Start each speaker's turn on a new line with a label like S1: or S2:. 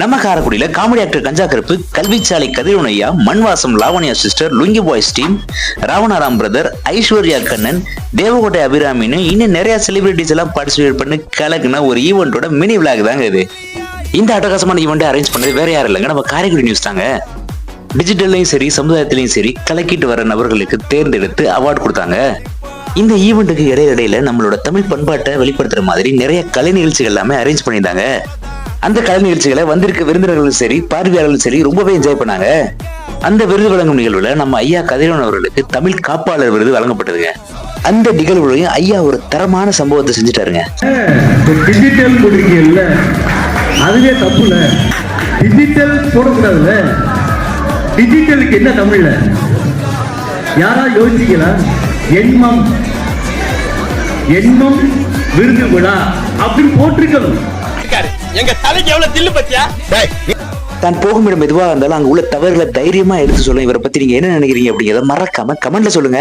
S1: நம்ம காரக்குடியில comedy actor Ganja Karuppu கல்விச்சாலை கதிரோனையா மண்வாசம் Lavanya sister lungi boys team Ravanaram brother Aishwarya Kannan Devakottai அபிராமின்னு இன்னும் நிறைய செலிபிரிட்டிஸ் எல்லாம் பார்ட்டிசிபேட் பண்ணி கலக்குன ஒரு ஈவெண்ட்டோட மினி விளாக் தாங்க இது. இந்த அட்டகாசமான ஈவெண்ட் அரேஞ்ச் பண்ணது வேற யாரும் இல்லைங்க. நம்ம காரைக்குடி நியூஸ் தாங்க. டிஜிட்டல்லையும் சரி சமுதாயத்திலையும் சரி கலக்கிட்டு வர நபர்களுக்கு தேர்ந்தெடுத்து அவார்டு கொடுத்தாங்க. இந்த ஈவெண்ட்டுக்கு இடையிடையில நம்மளோட தமிழ் பண்பாட்டை வெளிப்படுத்துற மாதிரி நிறைய கலை நிகழ்ச்சிகள் எல்லாமே அரேஞ்ச் பண்ணியிருந்தாங்க. அந்த கலை நிகழ்ச்சிகளை வந்திருக்க விருந்தினர்களும் சரி பார்வையாளர்களும் சரி ரொம்பவே என்ஜாய் பண்ணாங்க. அந்த விருது வழங்கும் நிகழ்வுல நம்ம ஐயா கதிரவன் அவர்களுக்கு தமிழ் காப்பாளர் விருது வழங்கப்பட்டதுங்க. அந்த நிகழ்வுலையும் ஐயா ஒரு தரமான சம்பவத்தை செஞ்சுட்டாருங்க.
S2: டிஜிட்டல் கொடுக்கல அதுவே தப்புல டிஜிட்டல் போடக்கூடாதுல்ல. டிஜிட்டலுக்கு என்ன தமிழ்ல? யாரா யோசிக்கலாம் எண்மம் எண்மம் விருது விழா அப்படின்னு போட்டிருக்கணும்.
S3: எங்க தலைக்கு எவ்வளவு தில்லு பத்தியா?
S1: தான் போகுமிடம் எதுவாக இருந்தாலும் அங்க உள்ள தவறுல தைரியமா எடுத்து சொல்லுங்க இவரை பத்தி நீங்க என்ன நினைக்கிறீங்க அப்படிங்கிறத மறக்காம கமெண்ட்ல சொல்லுங்க.